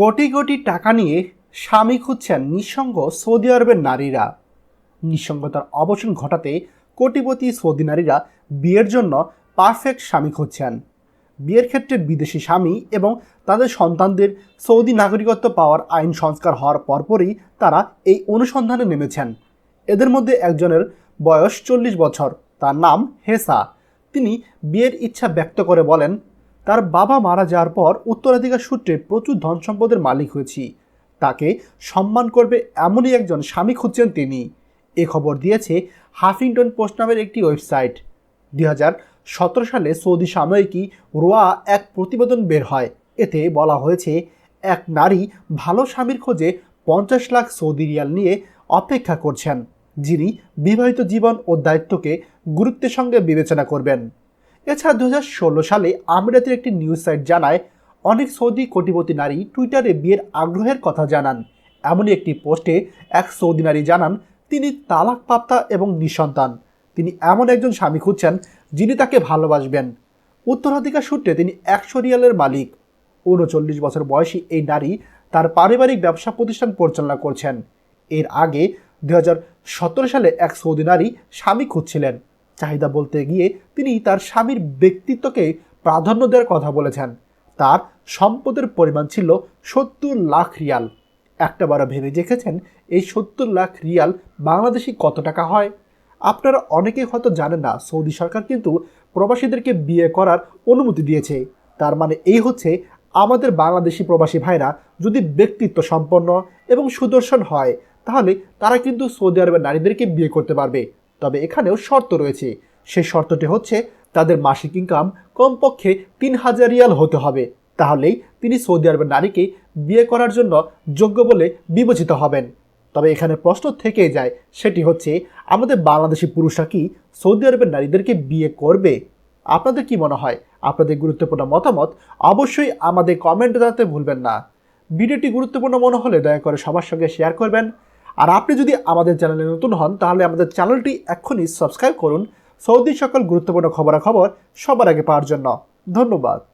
কোটি কোটি টাকা নিয়ে স্বামী খুঁজছেন নিঃসঙ্গ সৌদি আরবের নারীরা। নিঃসঙ্গতার অবসান ঘটাতে কোটিপতি সৌদি নারীরা বিয়ের জন্য পারফেক্ট স্বামী খুঁজছেন। বিয়ের ক্ষেত্রে বিদেশি স্বামী এবং তাদের সন্তানদের সৌদি নাগরিকত্ব পাওয়ার আইন সংস্কার হওয়ার পরপরই তারা এই অনুসন্ধানে নেমেছেন। এদের মধ্যে একজনের বয়স চল্লিশ বছর, তার নাম হেসা। তিনি বিয়ের ইচ্ছা ব্যক্ত করে বলেন তার বাবা মারা যাওয়ার পর উত্তরাধিকার সূত্রে প্রচুর ধন সম্পদের মালিক হয়েছি। তাকে সম্মান করবে এমনই একজন স্বামী খুঁজছেন তিনি। এ খবর দিয়েছে হাফিংটন পোস্ট নামের একটি ওয়েবসাইট। দুই সতেরো সালে সৌদি সাময়িকী রোয়া এক প্রতিবেদন বের হয়। এতে বলা হয়েছে, এক নারী ভালো স্বামীর খোঁজে পঞ্চাশ লাখ সৌদি রিয়াল নিয়ে অপেক্ষা করছেন, যিনি বিবাহিত জীবন ও দায়িত্বকে গুরুত্বের সঙ্গে বিবেচনা করবেন। এছাড়া দু হাজার ষোলো সালে আমিরাতের একটি নিউজ সাইট জানায়, অনেক সৌদি কোটিপতি নারী টুইটারে বিয়ের আগ্রহের কথা জানান। এমনই একটি পোস্টে এক সৌদি নারী জানান, তিনি তালাকপ্রাপ্তা এবং নিঃসন্তান। তিনি এমন একজন স্বামী খুঁজছেন যিনি তাকে ভালোবাসবেন। উত্তরাধিকার সূত্রে তিনি একশো রিয়ালের মালিক। উনচল্লিশ বছর বয়সী এই নারী তার পারিবারিক ব্যবসা প্রতিষ্ঠান পরিচালনা করছেন। এর আগে দু হাজার সতেরো সালে এক সৌদি নারী স্বামী খুঁজছিলেন। চাহিদা বলতে গিয়ে তিনি তার স্বামীর ব্যক্তিত্বকে প্রাধান্য দেওয়ার কথা বলেছেন। তার সম্পদের পরিমাণ ছিল সত্তর লাখ রিয়াল। একটা একটাবারও ভেবে দেখেছেন, এই সত্তর লাখ রিয়াল বাংলাদেশি কত টাকা হয়? আপনারা অনেকেই হয়তো জানেন না, সৌদি সরকার কিন্তু প্রবাসীদেরকে বিয়ে করার অনুমতি দিয়েছে। তার মানে এই হচ্ছে আমাদের বাংলাদেশি প্রবাসী ভাইরা যদি ব্যক্তিত্ব সম্পন্ন এবং সুদর্শন হয়, তাহলে তারা কিন্তু সৌদি আরবের নারীদেরকে বিয়ে করতে পারবে। তবে এখানেও শর্ত রয়েছে। সেই শর্তটি হচ্ছে, তাদের মাসিক ইনকাম কমপক্ষে তিন হাজার রিয়াল হতে হবে। তাহলেই তিনি সৌদি আরবের নারীকে বিয়ে করার জন্য যোগ্য বলে বিবেচিত হবেন। তবে এখানে প্রশ্ন থেকে যায়, সেটি হচ্ছে, আমাদের বাংলাদেশি পুরুষরা কি সৌদি আরবের নারীদেরকে বিয়ে করবে? আপনাদের কি মনে হয়? আপনাদের গুরুত্বপূর্ণ মতামত অবশ্যই আমাদের কমেন্ট জানাতে ভুলবেন না। ভিডিওটি গুরুত্বপূর্ণ মনে হলে দয়া করে সবার সঙ্গে শেয়ার করবেন। আর আপনি যদি আমাদের চ্যানেলে নতুন হন, তাহলে আমাদের চ্যানেলটি এক্ষুনি সাবস্ক্রাইব করুন। সৌদি সকল গুরুত্বপূর্ণ খবরাখবর সবার আগে পাওয়ার জন্য। ধন্যবাদ।